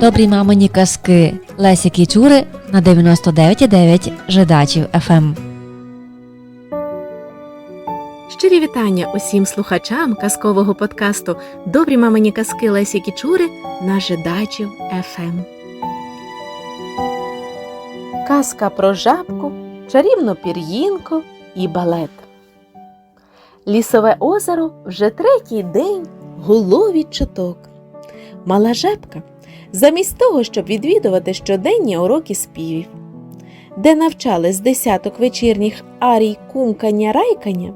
Добрі мамині казки Лесі Кічури на 99,9 Жидачів Ем. ФМ. Щирі вітання усім слухачам казкового подкасту Добрі мамині казки Лесі Кічури на Жидачів ФМ. Казка про жабку, чарівну пір'їнку і балет. Лісове озеро вже третій день гуло від чуток. Мала жабка, замість того, щоб відвідувати щоденні уроки співів, де навчали з десяток вечірніх арій кумкання райкання,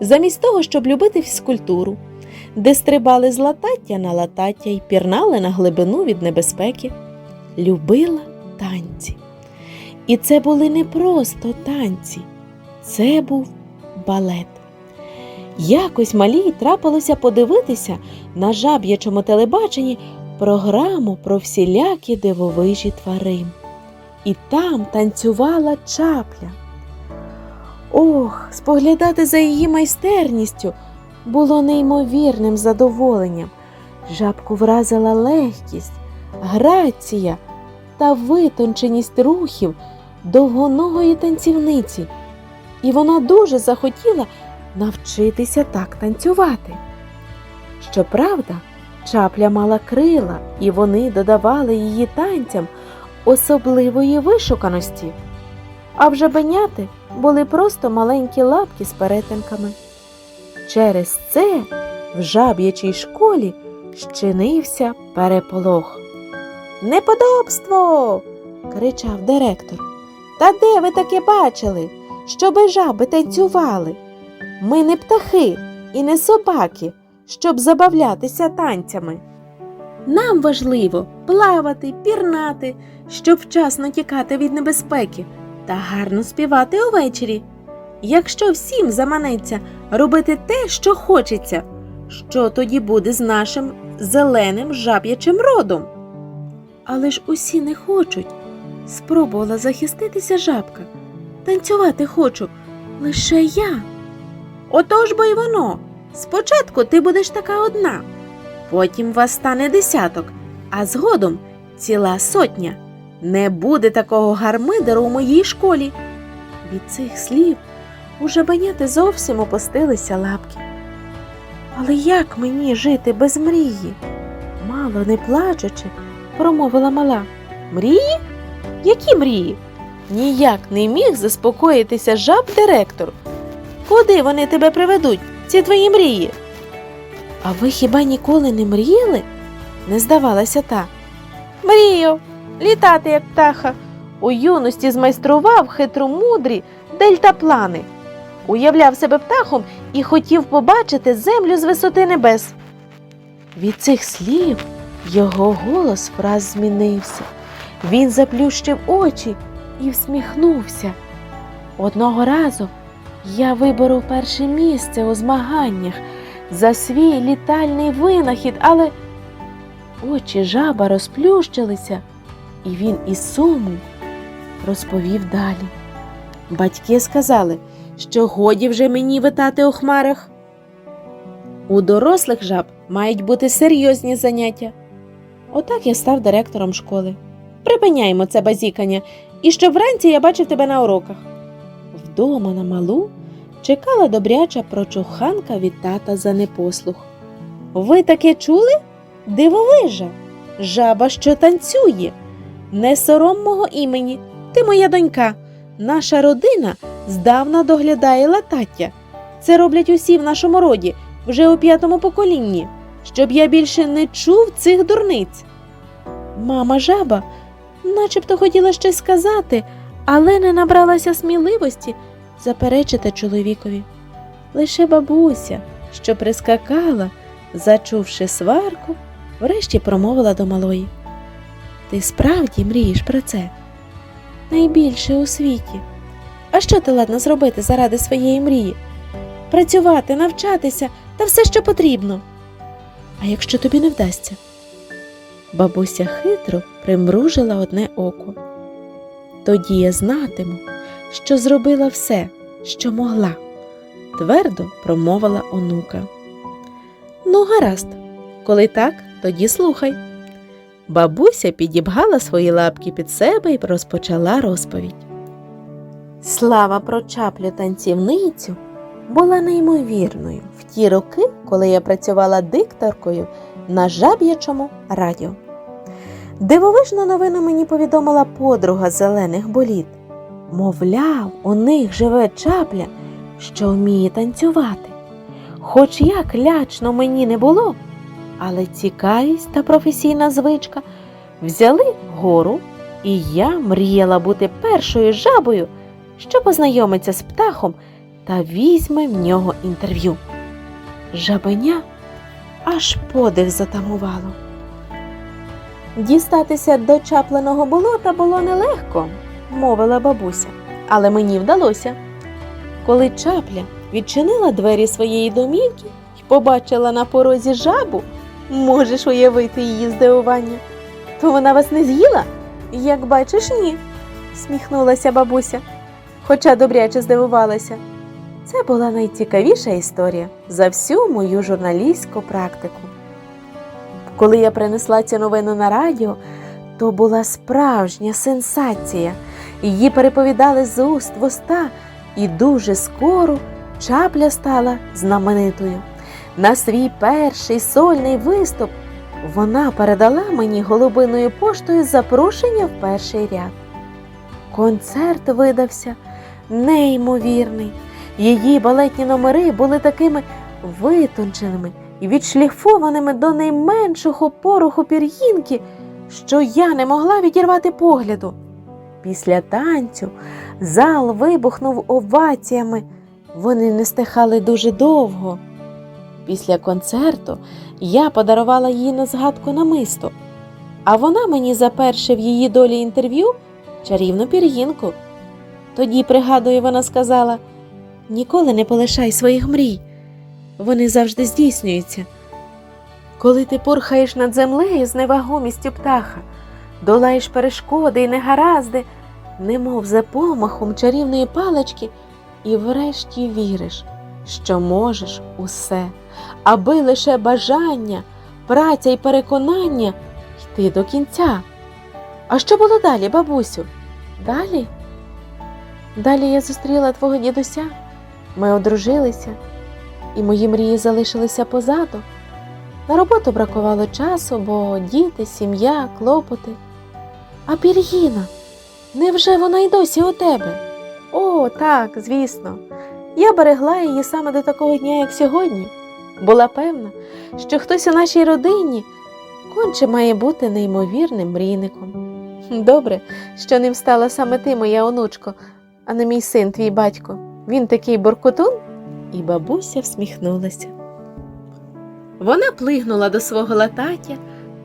замість того, щоб любити фізкультуру, де стрибали з латаття на латаття й пірнали на глибину від небезпеки, любила танці. І це були не просто танці, це був балет. Якось малій трапилося подивитися на жаб'ячому телебаченні програму про всілякі дивовижі тварин. І там танцювала чапля. Ох, споглядати за її майстерністю було неймовірним задоволенням. Жабку вразила легкість, грація та витонченість рухів довгоногої танцівниці, і вона дуже захотіла навчитися так танцювати. Щоправда, чапля мала крила, і вони додавали її танцям особливої вишуканості. А вже беняти були просто маленькі лапки з перетинками. Через це в жаб'ячій школі щинився переполох. Неподобство. кричав директор. Та де ви таке бачили, щоби жаби танцювали? Ми не птахи і не собаки, щоб забавлятися танцями. Нам важливо плавати, пірнати, щоб вчасно тікати від небезпеки та гарно співати увечері. Якщо всім заманеться робити те, що хочеться, що тоді буде з нашим зеленим жаб'ячим родом? Але ж усі не хочуть. Спробувала захиститися жабка. Танцювати хочу лише я. Отож бо й воно. Спочатку ти будеш така одна, потім вас стане десяток, а згодом ціла сотня. Не буде такого гармидеру у моїй школі. Від цих слів у жабеняти зовсім опустилися лапки. Але як мені жити без мрії? Мало не плачучи, промовила мала. Мрії? Які мрії? Ніяк не міг заспокоїтися жаб директор. Куди вони тебе приведуть, ці твої мрії? А ви хіба ніколи не мріяли? не здавалася та. Мрію, літати, як птаха. У юності змайстрував хитромудрі дельтаплани. Уявляв себе птахом і хотів побачити землю з висоти небес. Від цих слів його голос враз змінився. Він заплющив очі і всміхнувся. Одного разу я виборов перше місце у змаганнях за свій літальний винахід, але очі жаба розплющилися, і він із сумом розповів далі. Батьки сказали, що годі вже мені витати у хмарах. У дорослих жаб мають бути серйозні заняття. Отак я став директором школи. Припиняємо це базікання, і щоб вранці я бачив тебе на уроках. Вдома на малу чекала добряча прочуханка від тата за непослух. Ви таке чули? Дивовижа, жаба, що танцює. Не сором мого імені, ти моя донька. Наша родина здавна доглядає латаття. Це роблять усі в нашому роді, вже у п'ятому поколінні, щоб я більше не чув цих дурниць. Мама жаба начебто хотіла щось сказати, але не набралася сміливості заперечити чоловікові. Лише бабуся, що прискакала, зачувши сварку, врешті промовила до малої. Ти справді мрієш про це? Найбільше у світі. А що ти ладна зробити заради своєї мрії? Працювати, навчатися та все, що потрібно. А якщо тобі не вдасться? Бабуся хитро примружила одне око. Тоді я знатиму, що зробила все, що могла, твердо промовила онука. Ну, гаразд, коли так, тоді слухай. бабуся підібгала свої лапки під себе і розпочала розповідь. Слава про чаплю танцівницю була неймовірною в ті роки, коли я працювала дикторкою на жаб'ячому радіо. Дивовижну новину мені повідомила подруга зелених боліт. Мовляв, у них живе чапля, що вміє танцювати. Хоч як лячно мені не було, але цікавість та професійна звичка взяли гору, і я мріяла бути першою жабою, що познайомиться з птахом та візьме в нього інтерв'ю. Жабеня аж подих затамувало. Дістатися до чапленого болота було нелегко, мовила бабуся, але мені вдалося. Коли чапля відчинила двері своєї домівки і побачила на порозі жабу, можеш уявити її здивування. То вона вас не з'їла? Як бачиш, ні, сміхнулася бабуся, хоча добряче здивувалася. Це була найцікавіша історія за всю мою журналістську практику. Коли я принесла цю новину на радіо, то була справжня сенсація. Її переповідали з уст в уста, і дуже скоро чапля стала знаменитою. На свій перший сольний виступ вона передала мені голубиною поштою запрошення в перший ряд. Концерт видався неймовірний. Її балетні номери були такими витонченими і відшліфованими до найменшого пороху пір'їнки, що я не могла відірвати погляду. Після танцю зал вибухнув оваціями. Вони не стихали дуже довго. Після концерту я подарувала їй на згадку намисто, а вона мені за перше в її долі інтерв'ю чарівну пір'їнку. Тоді, пригадую, вона сказала: ніколи не полишай своїх мрій, вони завжди здійснюються. Коли ти порхаєш над землею з невагомістю птаха, долаєш перешкоди і негаразди, немов за помахом чарівної палички, і врешті віриш, що можеш усе, аби лише бажання, праця і переконання йти до кінця. А що було далі, бабусю? Далі? Далі я зустріла твого дідуся, ми одружилися, і мої мрії залишилися позаду. На роботу бракувало часу, бо діти, сім'я, клопоти. А Пір'їна, невже вона й досі у тебе? О, так, звісно. Я берегла її саме до такого дня, як сьогодні. Була певна, що хтось у нашій родині конче має бути неймовірним мрійником. Добре, що ним стала саме ти, моя онучко, а не мій син, твій батько. Він такий буркотун? І бабуся всміхнулася. Вона плигнула до свого латаття,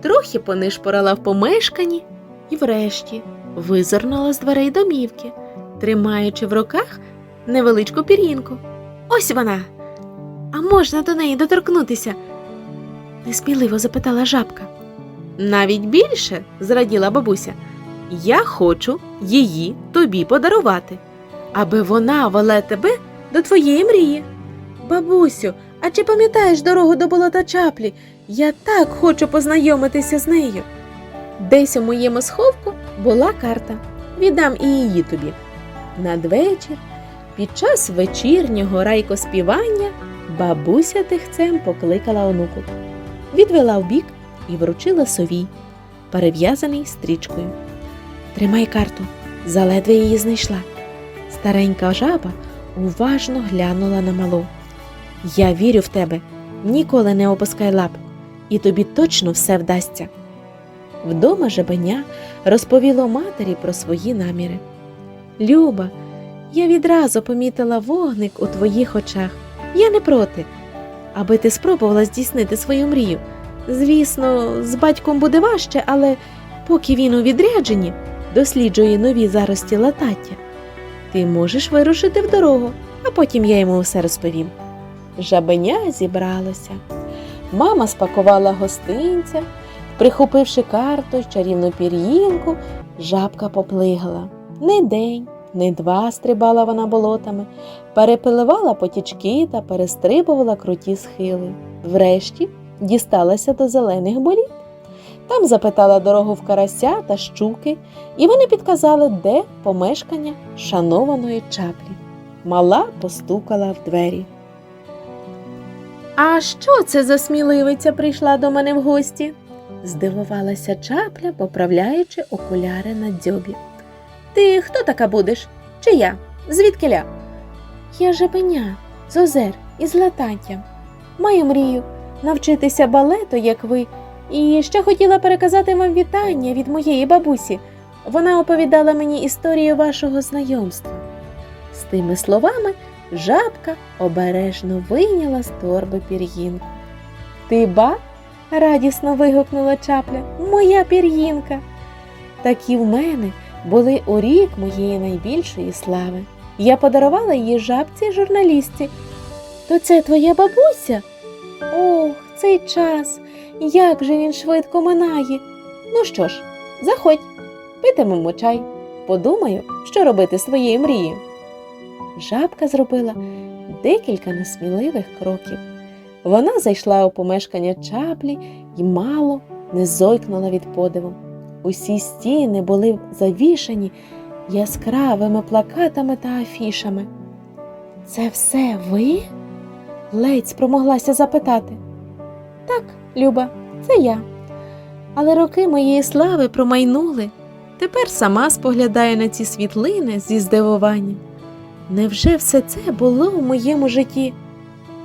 трохи понишпорала в помешканні і врешті визирнула з дверей домівки, тримаючи в руках невеличку пір'їнку. Ось вона. А можна до неї доторкнутися? неспіливо запитала жабка. Навіть більше, зраділа бабуся, я хочу її тобі подарувати, аби вона вела тебе до твоєї мрії. Бабусю, а чи пам'ятаєш дорогу до болота чаплі? Я так хочу познайомитися з нею. Десь у моєму сховку була карта. Віддам і її тобі. Надвечір, під час вечірнього райкоспівання, бабуся тихцем покликала онуку, відвела вбік і вручила сові, перев'язаний стрічкою. Тримай карту, заледве її знайшла. Старенька жаба уважно глянула на малу. Я вірю в тебе, ніколи не опускай лап, і тобі точно все вдасться. Вдома жабеня розповіло матері про свої наміри. Люба, я відразу помітила вогник у твоїх очах. Я не проти, аби ти спробувала здійснити свою мрію. Звісно, з батьком буде важче, але поки він у відрядженні досліджує нові зарості латаття, ти можеш вирушити в дорогу, а потім я йому все розповім. Жабеня зібралося. Мама спакувала гостинця, прихопивши карту й чарівну пір'їнку, жабка поплигала. Не день, не два стрибала вона болотами, перепиливала потічки та перестрибувала круті схили. Врешті дісталася до зелених боліт. Там запитала дорогу в карася та щуки, і вони підказали, де помешкання шанованої чаплі. Мала постукала в двері. А що це за сміливиця прийшла до мене в гості? здивувалася чапля, поправляючи окуляри на дзьобі. Ти хто така будеш? Чи я? Звідкиля? Я жебеня, з озер із лататтям. Маю мрію навчитися балету, як ви, і ще хотіла переказати вам вітання від моєї бабусі. Вона оповідала мені історію вашого знайомства. З тими словами жабка обережно вийняла з торби пір'їнку. Ти ба? радісно вигукнула чапля. Моя пір'їнка. Такі в мене були у рік моєї найбільшої слави. Я подарувала її жабці журналістці. То це твоя бабуся? Ох, цей час. Як же він швидко минає. Ну що ж, заходь, питимемо чай. Подумаю, що робити своєю мрією. Жабка зробила декілька несміливих кроків. Вона зайшла у помешкання чаплі і мало не зойкнула від подиву. Усі стіни були завішані яскравими плакатами та афішами. Це все ви? ледь спромоглася запитати. Так, Люба, це я. Але роки моєї слави промайнули. Тепер сама споглядаю на ці світлини зі здивуванням. Невже все це було у моєму житті?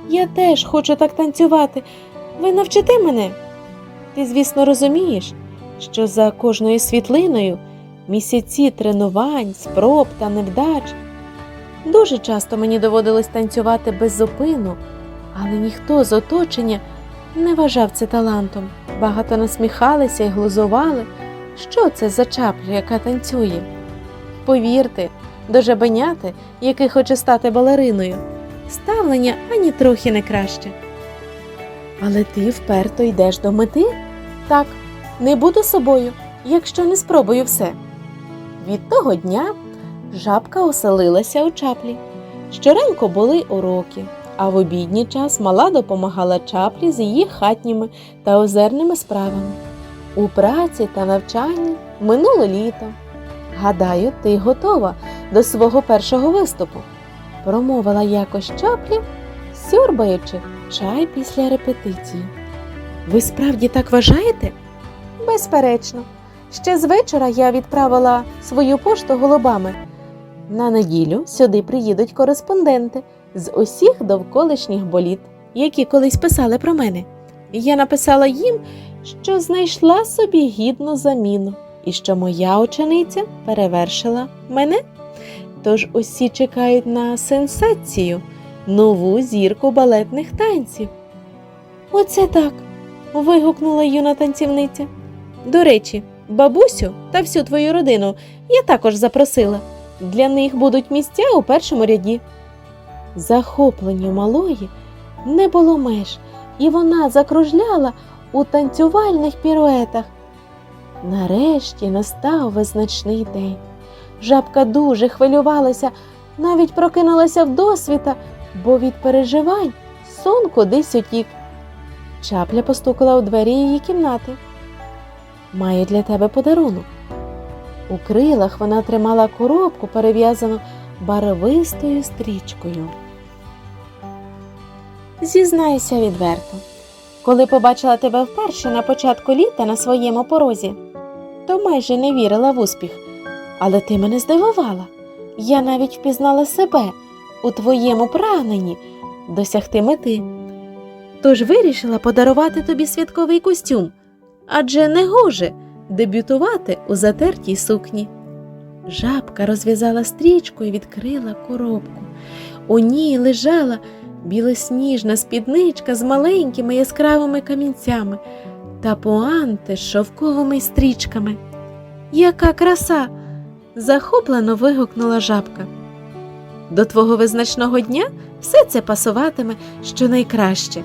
Я теж хочу так танцювати. Ви навчите мене? Ти, звісно, розумієш, що за кожною світлиною місяці тренувань, спроб та невдач. Дуже часто мені доводилось танцювати без зупину, але ніхто з оточення не вважав це талантом. Багато насміхалися і глузували. Що це за чапля, яка танцює? Повірте, до жабеняти, який хоче стати балериною, ставлення ані трохи не краще. Але ти вперто йдеш до мети? Так, не буду собою, якщо не спробую все. Від того дня жабка оселилася у чаплі. Щоранку були уроки, а в обідній час мала допомагала чаплі з її хатніми та озерними справами. У праці та навчанні минуло літо. Гадаю, ти готова до свого першого виступу, промовила якось чаплі, сьорбаючи чай після репетиції. Ви справді так вважаєте? Безперечно. Ще з вечора я відправила свою пошту голубами. На неділю сюди приїдуть кореспонденти з усіх довколишніх боліт, які колись писали про мене. Я написала їм, що знайшла собі гідну заміну і що моя учениця перевершила мене. Тож усі чекають на сенсацію, нову зірку балетних танців. Оце так. вигукнула юна танцівниця. До речі, бабусю та всю твою родину я також запросила. Для них будуть місця у першому ряді. Захопленню малої не було меж, і вона закружляла у танцювальних піруетах. Нарешті настав визначний день. Жабка дуже хвилювалася, навіть прокинулася вдосвіта, бо від переживань сон кудись утік. Чапля постукала у двері її кімнати. Маю для тебе подарунок. У крилах вона тримала коробку, перев'язану барвистою стрічкою. Зізнаюся відверто, коли побачила тебе вперше на початку літа на своєму порозі, то майже не вірила в успіх, але ти мене здивувала. Я навіть впізнала себе у твоєму прагненні досягти мети. Тож вирішила подарувати тобі святковий костюм, адже не гоже дебютувати у затертій сукні. Жабка розв'язала стрічку і відкрила коробку. У ній лежала білосніжна спідничка з маленькими яскравими камінцями та пуанти з шовковими стрічками. Яка краса! Захоплено вигукнула жабка. До твого визначного дня все це пасуватиме щонайкраще.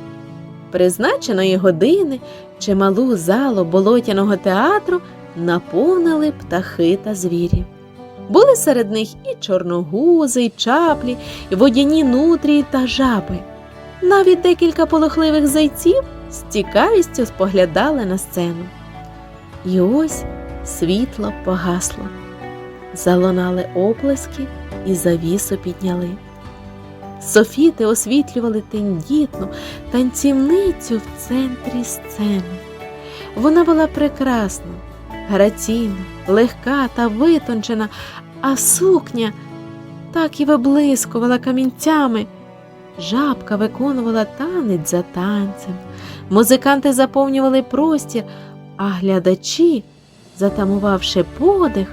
Призначеної години чималу залу болотяного театру наповнили птахи та звірі. Були серед них і чорногузи, і чаплі, і водяні нутрії та жаби. Навіть декілька полохливих зайців з цікавістю споглядали на сцену. І ось світло погасло. Залунали оплески і завісу підняли. Софіти освітлювали тендітну танцівницю в центрі сцени. Вона була прекрасна, граційна, легка та витончена, а сукня так і виблискувала камінцями. Жабка виконувала танець за танцем, музиканти заповнювали простір, а глядачі, затамувавши подих,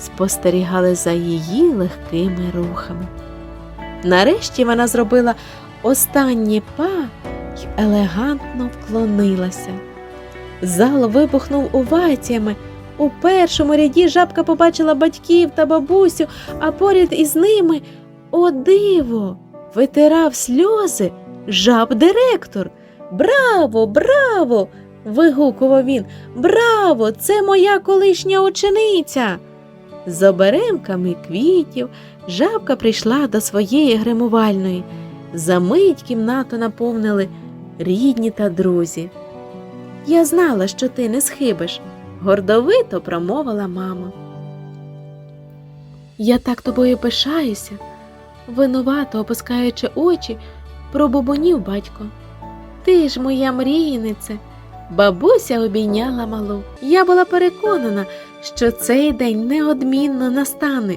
спостерігали за її легкими рухами. Нарешті вона зробила останнє па й елегантно вклонилася. Зал вибухнув оваціями. У першому ряді жабка побачила батьків та бабусю, а поряд із ними о диво! Витирав сльози жаб-директор. Браво, браво! вигукував він. Браво! Це моя колишня учениця. З оберемками квітів жабка прийшла до своєї гримувальної. За мить кімнату наповнили рідні та друзі. Я знала, що ти не схибиш, гордовито промовила мама. Я так тобою пишаюся, винувато опускаючи очі, пробубонів батько. Ти ж моя мрійнице. Бабуся обійняла малу. Я була переконана, що цей день неодмінно настане.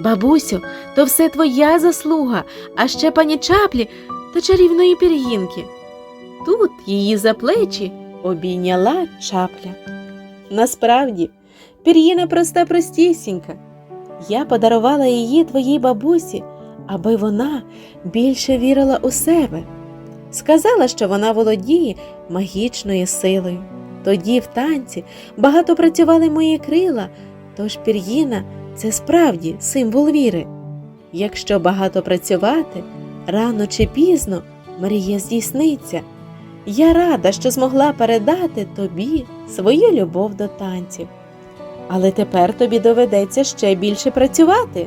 Бабусю, то все твоя заслуга, а ще пані чаплі та чарівної пір'їнки. Тут її за плечі обійняла чапля. Насправді, пір'їна проста простісінька. Я подарувала її твоїй бабусі, аби вона більше вірила у себе. Сказала, що вона володіє магічною силою. Тоді в танці багато працювали мої крила, тож пір'їна це справді символ віри. Якщо багато працювати, рано чи пізно мрія здійсниться. Я рада, що змогла передати тобі свою любов до танців. Але тепер тобі доведеться ще більше працювати.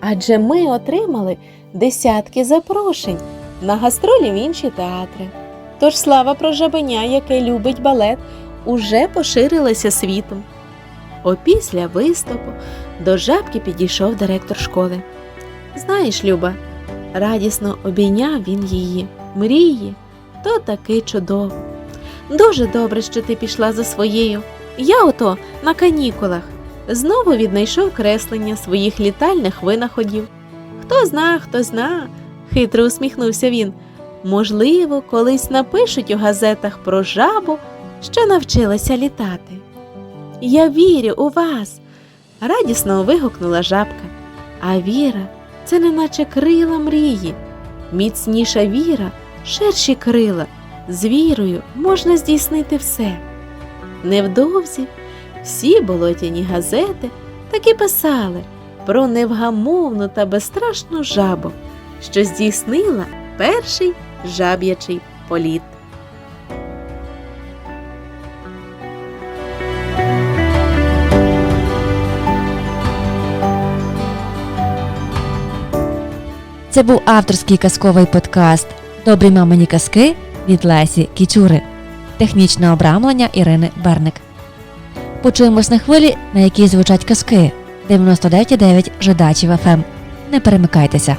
Адже ми отримали десятки запрошень на гастролі в інші театри. Тож слава про жабеня, яке любить балет, уже поширилася світом. Опісля виступу до жабки підійшов директор школи. Знаєш, Люба, радісно обійняв він її. Мрії, то таки чудово. Дуже добре, що ти пішла за своєю. Я ото на канікулах знову віднайшов креслення своїх літальних винаходів. Хто зна, хто зна, хитро усміхнувся він. Можливо, колись напишуть у газетах про жабу, що навчилася літати. Я вірю у вас, радісно вигукнула жабка. А віра це неначе крила мрії. Міцніша віра, ширші крила. З вірою можна здійснити все. Невдовзі всі болотяні газети таки писали про невгамовну та безстрашну жабу, що здійснила перший жаб'ячий політ. Це був авторський казковий подкаст Добрі мамині казки від Лесі Кічури. Технічне обрамлення Ірини Берник. Почуємось на хвилі, на якій звучать казки 99,9 Жидачів ФМ. Не перемикайтеся.